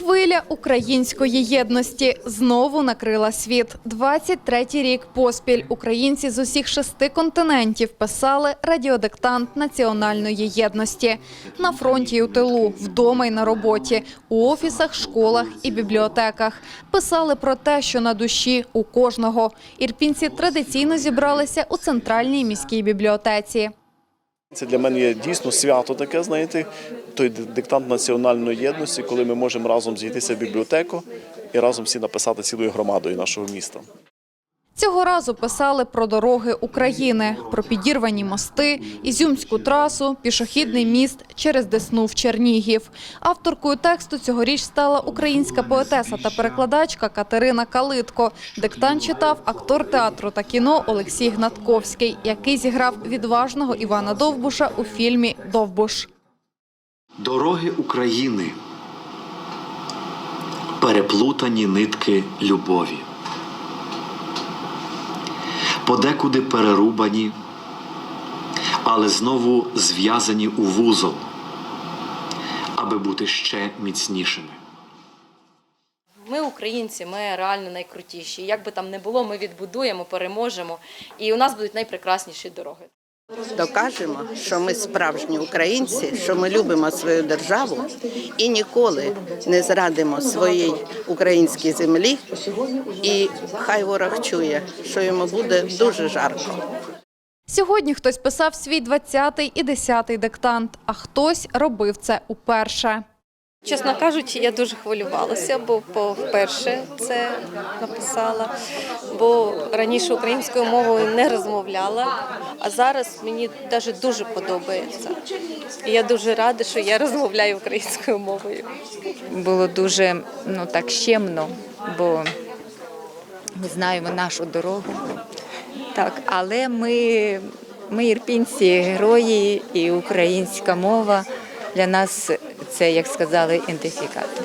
Хвиля української єдності знову накрила світ. 23-й рік поспіль українці з усіх шести континентів писали радіодиктант національної єдності на фронті і у тилу, вдома й на роботі, у офісах, школах і бібліотеках. Писали про те, що на душі у кожного. Ірпінці традиційно зібралися у центральній міській бібліотеці. Це для мене є дійсно свято таке, знаєте, той диктант національної єдності, коли ми можемо разом зійтися в бібліотеку і разом всі написати цілою громадою нашого міста. Цього разу писали про дороги України, про підірвані мости, Ізюмську трасу, пішохідний міст через Десну в Чернігів. Авторкою тексту цьогоріч стала українська поетеса та перекладачка Катерина Калитко. Диктант читав актор театру та кіно Олексій Гнатковський, який зіграв відважного Івана Довбуша у фільмі Довбуш. Дороги України. Переплутані нитки любові. Подекуди перерубані, але знову зв'язані у вузол, аби бути ще міцнішими. Ми українці, ми реально найкрутіші. Як би там не було, ми відбудуємо, переможемо, і у нас будуть найпрекрасніші дороги. Докажемо, що ми справжні українці, що ми любимо свою державу і ніколи не зрадимо своїй українській землі. І хай ворог чує, що йому буде дуже жарко. Сьогодні хтось писав свій 20-й і 10-й диктант, а хтось робив це уперше. Чесно кажучи, я дуже хвилювалася, бо вперше це написала, бо раніше українською мовою не розмовляла, а зараз мені навіть дуже подобається. І я дуже рада, що я розмовляю українською мовою. було дуже ну так щемно, бо ми знаємо нашу дорогу. Так, але ми, ми ірпінці, герої, і українська мова для нас це, як сказали, ідентифікатор.